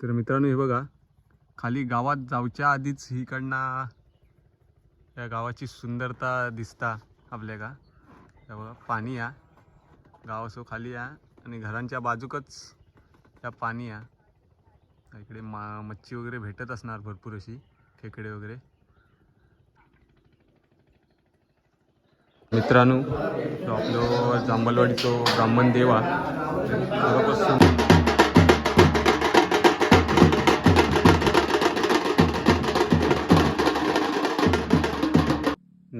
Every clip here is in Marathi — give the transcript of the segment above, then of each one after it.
तर मित्रांनो हे बघा. खाली गावात जाऊच्या आधीच हिकडनं या गावाची सुंदरता दिसता आपल्या का बघा पाणी या. गाव असो खाली या. आणि घरांच्या बाजूकच या पाणी या. इकडे मा मच्छी वगैरे भेटत असणार भरपूर अशी खेकडे वगैरे. मित्रांनो आपलं आपलो जांभलवाडीचो ब्राह्मण देवा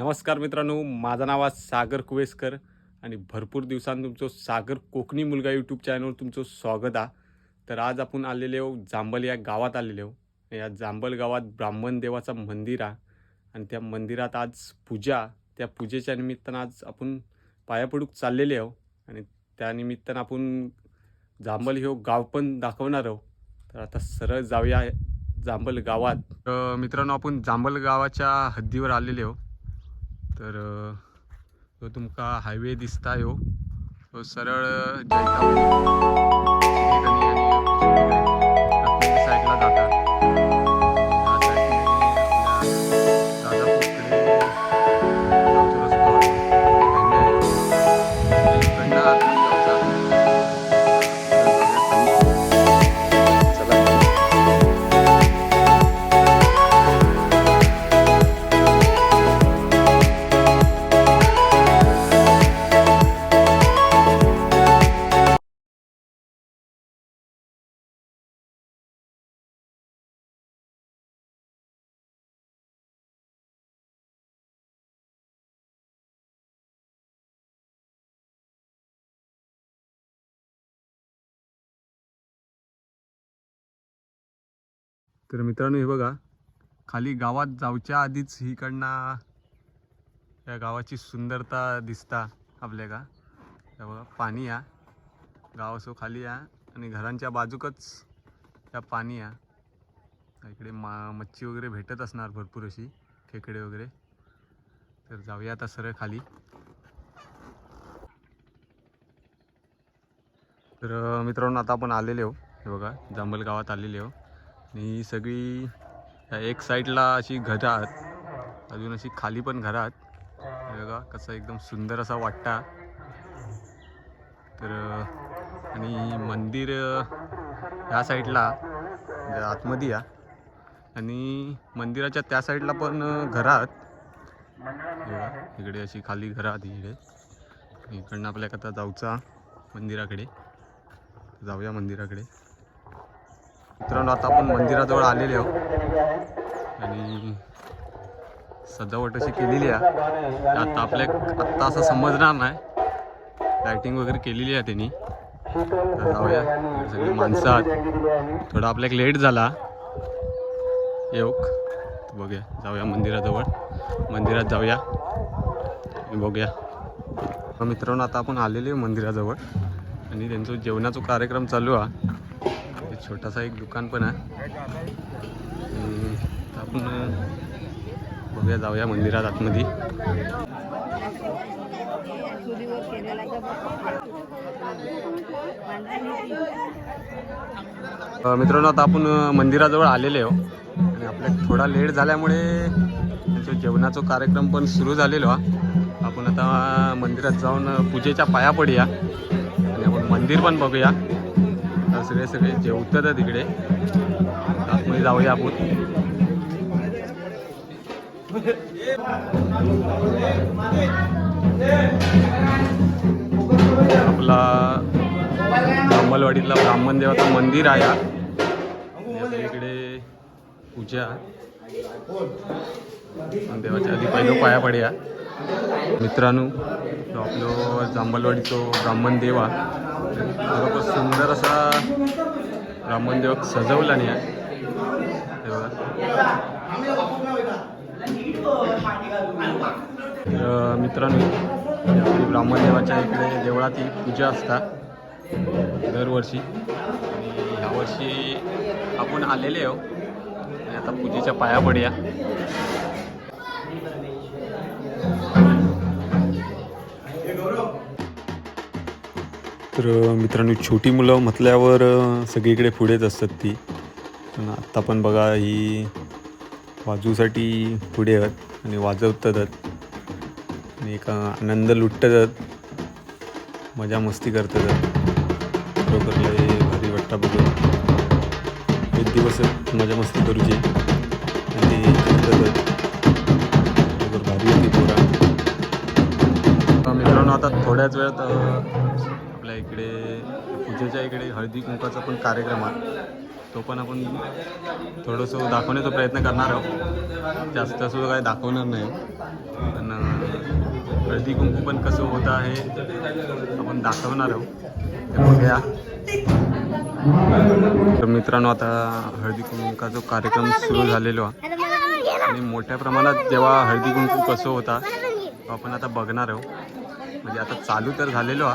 नमस्कार मित्रांनो माझं नाव आहे सागर कुवेसकर आणि भरपूर दिवसांत तुमचं सागर कोकणी मुलगा यूट्यूब चॅनलवर तुमचं स्वागत आहे तर आज आपण आलेले आहो जांबल या गावात आलेले आहो या जांबल गावात ब्राह्मण देवाचं मंदिर आहे आणि त्या मंदिरात आज पूजा त्या पूजेच्या निमित्तानं आज आपण पाया पडूक चाललेले आहो आणि त्या निमित्तानं आपण जांबल ह्यो गाव पण दाखवणार आहो तर आता सरळ जाऊया जांभल गावात. मित्रांनो आपण जांभल गावाच्या हद्दीवर आलेले आहो तर अ, तुमका हायवे दिसता यो सरळ जैतापूर तर मित्रांनो हे बघा. खाली गावात जाऊच्या आधीच हिकडनं या गावाची सुंदरता दिसता आपल्या का बघा पाणी या. गाव असो खाली या. आणि घरांच्या बाजूकच या पाणी या. इकडे मा मच्छी वगैरे भेटत असणार भरपूर अशी खेकडे वगैरे. तर जाऊया आता सरळ खाली. तर मित्रांनो आता आपण आलेले हो हे बघा जांभल गावात आलेले हो ही सगळी ह्या एक साईडला अशी घरं आहात अजून अशी खाली पण घरं आहात बघा कसं एकदम सुंदर असा वाटता तर आणि मंदिर ह्या साईडला म्हणजे आतमध्ये या. आणि मंदिराच्या त्या साईडला पण अं, घरं आहेत बघा इकडे अशी खाली घरं आहेत इकडे. इकडनं आपल्याला आता जाऊचा मंदिराकडे. जाऊया मंदिराकडे. मित्रांनो आता आपण मंदिराजवळ आलेले आहोत. आणि सजावट अशी केलेली आहे. आता आपल्या आत्ता असं समजणार नाही. लायटिंग वगैरे केलेली आहे त्यांनी. तर जाऊया. सगळे सगळी माणसं आहेत थोडा आपल्याक लेट झाला. येऊक. बघूया. जाऊया मंदिराजवळ. मंदिरात जाऊया. बघूया. मित्रांनो आता आपण आलेले आहे मंदिराजवळ. आणि त्यांचं जेवणाचा कार्यक्रम चालू आहे. छोटासा एक दुकान पण आहे. आपण बघूया जाऊया मंदिरात आतमध्ये. मित्रांनो आता आपण मंदिराजवळ आलेले आहो. आणि आपल्या थोडा लेट झाल्यामुळे त्यांचं जेवणाचा कार्यक्रम पण सुरू झालेलो आहे आपण आता मंदिरात जाऊन पूजेच्या पाया पडूया. आणि आपण मंदिर पण बघूया. आता सगळे सगळे. जेवतात तिकडे आतमध्ये जाऊया आपण. आपला अंबलवाडीतला ब्राह्मण देवाचं मंदिर आहे. आपल्या इकडे पूजा. देवाच्या आधी पहिलं पाया पडया. मित्रांनो तो आपलो जांभलवाडीचो ब्राह्मण देवा खरोखर सुंदर असा ब्राह्मण देवाक सजवला नाही आहे. तर मित्रांनो आपली ब्राह्मण देवाच्या इकडे देवळात ही पूजा असतात दरवर्षी. आणि ह्यावर्षी आपण आलेले आहो आणि आता पूजेच्या पाया पडूया. तर मित्रांनो छोटी मुलं म्हटल्यावर सगळीकडे पुढेच असतात ती. पण आत्ता पण बघा ही वाजूसाठी पुढे आहेत आणि वाजवतात आणि एक आनंद लुटतात मजा मस्ती करतात बरोबर हे भारी वाटता बघून. एक दिवस मजा मस्ती करूची. आणि ते करतात बरोबर भारी होती पोरा. मित्रांनो आता थोड्याच वेळात इकडे पूजेच्या इकडे हळदी कुंकाचा पण कार्यक्रम आहे. तो पण आपण थोडंसं दाखवण्याचा प्रयत्न करणार आहोत. जास्त असं काय दाखवणार नाही. पण हळदी कुंकू पण कसं होतं आहे आपण दाखवणार आहोत. घ्या बघूया. तर मित्रांनो आता हळदी कुंकाचा कार्यक्रम सुरू झालेलो आहे. आणि मोठ्या प्रमाणात जेव्हा हळदी कुंकू कसं होता तो आपण आता बघणार आहोत. म्हणजे आता चालू तर झालेलो हा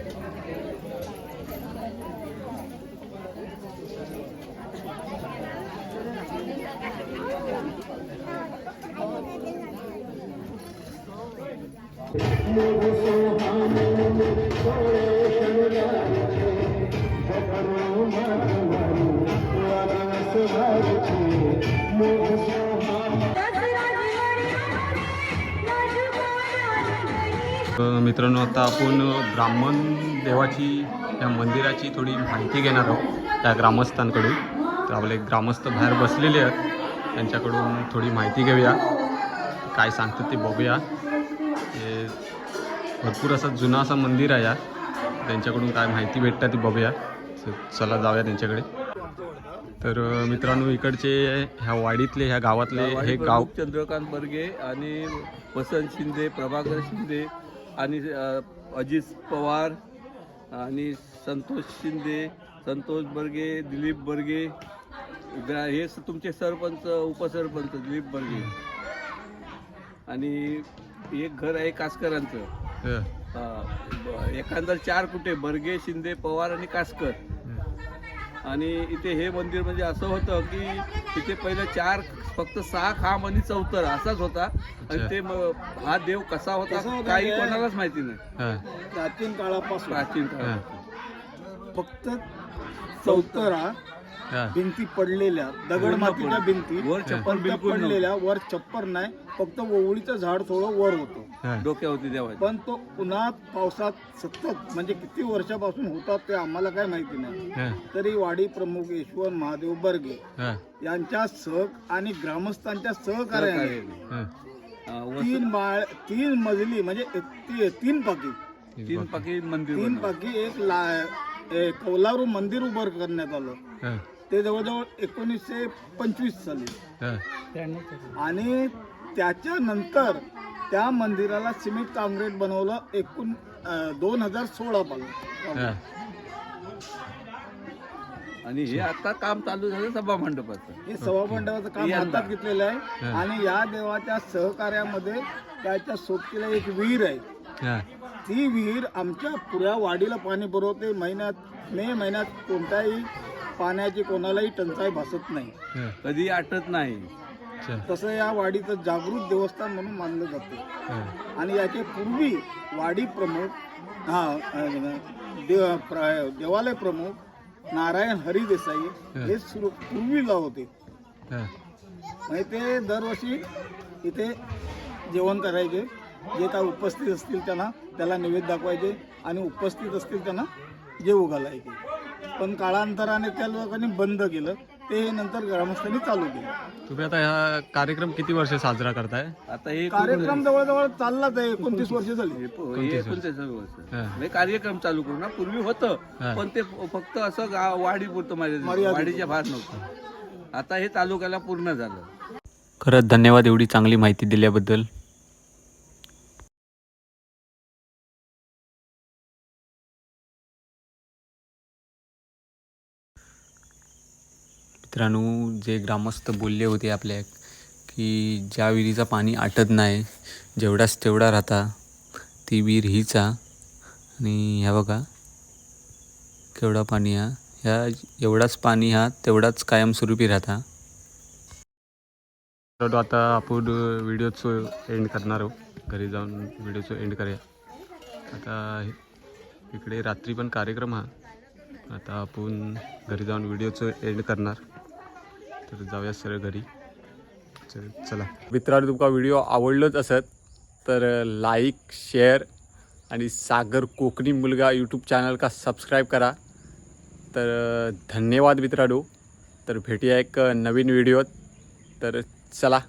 मित्रांनो आता आपण ब्राह्मण देवाची या मंदिराची थोडी माहिती घेणार आहोत त्या ग्रामस्थांकडून. तर आपले ग्रामस्थ बाहेर बसलेले आहेत. त्यांच्याकडून थोडी माहिती घेऊया. काय सांगतात ते बघूया. भरपूर असं जुनं असं मंदिर आहे या त्यांच्याकडून काय माहिती भेटतात ती बघूया. चला जाऊया त्यांच्याकडे. तर मित्रांनो इकडचे ह्या वाडीतले ह्या गावातले हे गाव चंद्रकांत बर्गे आणि वसंत शिंदे प्रभाकर शिंदे आणि अजित पवार आणि संतोष शिंदे संतोष बर्गे दिलीप बर्गे. हे तुमचे सरपंच उपसरपंच दिलीप बर्गे. आणि एक घर आहे कासकरांचं. एखादं चार कुठे बर्गे शिंदे पवार आणि कासकर. आणि इथे हे मंदिर म्हणजे असं होतं की तिथे पहिलं चार फक्त सहा खांब आणि चौतर असाच होता. आणि. ते हा देव कसा होता काही कोणालाच माहिती नाही. प्राचीन काळापासून. प्राचीन अ, काळात फक्त चौतरा भिंती पडलेल्या दगड मातीच्या भिंती. वर छप्पर बिलकुल नव्हतं. पडलेल्या वर छप्पर नाही फक्त ओवळीचं झाड थोडं वर होतं. डोक्यावरती देवाची पण तो उन्हात पावसात सतत म्हणजे किती वर्षापासून होता ते आम्हाला काय माहिती नाही. तरी वाडी प्रमुख ईश्वर महादेव बर्गे यांच्या सह आणि ग्रामस्थांच्या सहकार्याने. अ. वस- तीन माळ तीन मजली म्हणजे ती- तीन पाकी. तीन पाकी. मंदिर तीन बनवलं. पाकी एक ला ए, कौलारू मंदिर उभं करण्यात आलं. ते जवळजवळ एकोणीसशे पंचवीस साली. आणि त्याच्यानंतर त्या मंदिराला सिमेंट काँक्रीट बनवलं एकूण दोन हजार सोळा पासून. आणि हे आता काम चालू झालं सभा मंडपाचं. हे सभामंडपाचं काम यंदा. हातात घेतलेलं आहे. हा. आणि या देवाच्या सहकार्यामध्ये त्याच्या सोबतीला एक विहीर आहे. ती विहीर आमच्या पुऱ्या वाडीला पाणी पुरवते. महिन्यात मे महिन्यात कोणत्याही पाण्याची कोणालाही टंचाई भासत नाही. कधी आटत नाही. तसं या वाडीचं जागृत देवस्थान म्हणून मानलं जाते. आणि याचे पूर्वी वाडी प्रमुख हा देव देवालय प्रमुख नारायण हरी देसाई हे. सुरू पूर्वीला होते. म्हणजे ते दरवर्षी इथे जेवण करायचे. जे काय उपस्थित असतील त्यांना त्याला नैवेद्य दाखवायचे आणि उपस्थित असतील त्यांना जेवू घालायचे. पण काळांतराने त्या लोकांनी बंद केलं. ते नंतर ग्रामस्थांनी चालू केलं. तुम्ही आता हा कार्यक्रम किती वर्ष साजरा करताय? आता हे कार्यक्रम जवळजवळ चाललाच आहे एकोणतीस वर्ष झाली. हा. हे कार्यक्रम चालू करू ना. पूर्वी होतं. पण ते फक्त असं गाव वाडी पुरतं माझ्या. वाडीच्या बाहेर नव्हतं. आता हे तालुक्याला पूर्ण झालं. खरंच धन्यवाद एवढी चांगली माहिती दिल्याबद्दल. मित्रांनो जे ग्रामस्थ बोलले होते आपल्या की ज्या विहिरीचं पाणी आटत नाही जेवढाच तेवढा राहता ती विहीर हीच आणि ह्या बघा केवढा पाणी हा ह्या एवढाच पाणी हा तेवढाच कायमस्वरूपी राहता. तर आता आपण व्हिडिओचं एंड करणार आहोत. घरी जाऊन व्हिडिओचं एंड करूया. आता इकडे रात्री पण कार्यक्रम हा. आता आपण घरी जाऊन व्हिडिओचं एंड करणार. तर जाऊया सरळ घरी. चला मित्रांनो तुमका व्हिडिओ आवडलोच असत तर लाईक शेअर आणि सागर कोकणी मुलगा यूट्यूब चॅनल का सबस्क्राईब करा. तर धन्यवाद मित्रांनो. तर भेटूया एक नवीन व्हिडिओत. तर चला.